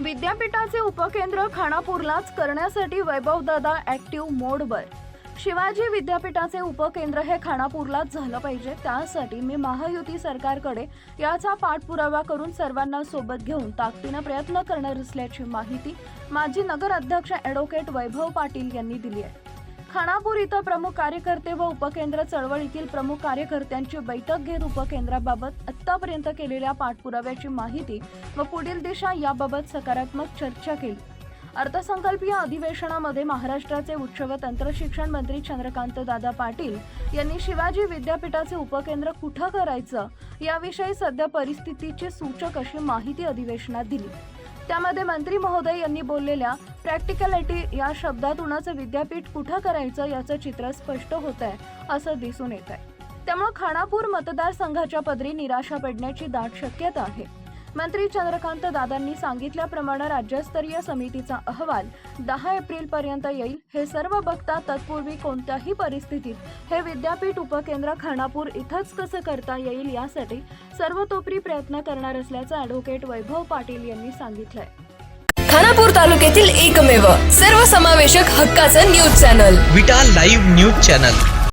विद्यापीठाचे उपकेंद्र खानापूरलाच करण्यासाठी वैभवदादा ऍक्टिव्ह मोडवर. शिवाजी विद्यापीठाचे उपकेंद्र हे खानापूरलाच झालं पाहिजे त्यासाठी मी महायुती सरकारकडे याचा पाठपुरावा करून सर्वांना सोबत घेऊन ताकदीनं प्रयत्न करणार असल्याची माहिती माजी नगराध्यक्ष ॲडव्होकेट वैभव पाटील यांनी दिली आहे. खानापूर इथं प्रमुख कार्यकर्ते व उपकेंद्र चळवळीतील प्रमुख कार्यकर्त्यांची बैठक घेत उपकेंद्राबाबत आत्तापर्यंत केलेल्या पाठपुराव्याची माहिती व पुढील दिशा याबाबत सकारात्मक चर्चा केली. अर्थसंकल्पीय अधिवेशनामध्ये महाराष्ट्राचे उच्च व तंत्रशिक्षण मंत्री चंद्रकांत दादा पाटील यांनी शिवाजी विद्यापीठाचे उपकेंद्र कुठं करायचं याविषयी सध्या परिस्थितीची सूचक अशी माहिती अधिवेशनात दिली. त्यामध्ये मंत्री महोदय यांनी बोललेल्या प्रॅक्टिकॅलिटी या शब्दातूनच विद्यापीठ कुठं करायचं याचं चित्र स्पष्ट होत आहे असं दिसून येत आहे त्यामुळे खानापूर मतदारसंघाच्या पदरी निराशा पडण्याची दाट शक्यता आहे. मंत्री चंद्रकांत दादांनी सांगितल्याप्रमाणे राज्यस्तरीय समितीचा अहवाल दहा एप्रिल पर्यंत येईल. हे सर्व बघता तत्पूर्वी कोणत्याही परिस्थितीत हे विद्यापीठ उपकेंद्र खानापूर इथंच कसं करता येईल यासाठी सर्वतोपरी प्रयत्न करणार असल्याचं ॲडव्होकेट वैभव पाटील यांनी सांगितलंय. खानापूर तालुक्यातील एकमेव सर्वसमावेशक हक्काचं news channel. Vita live news channel.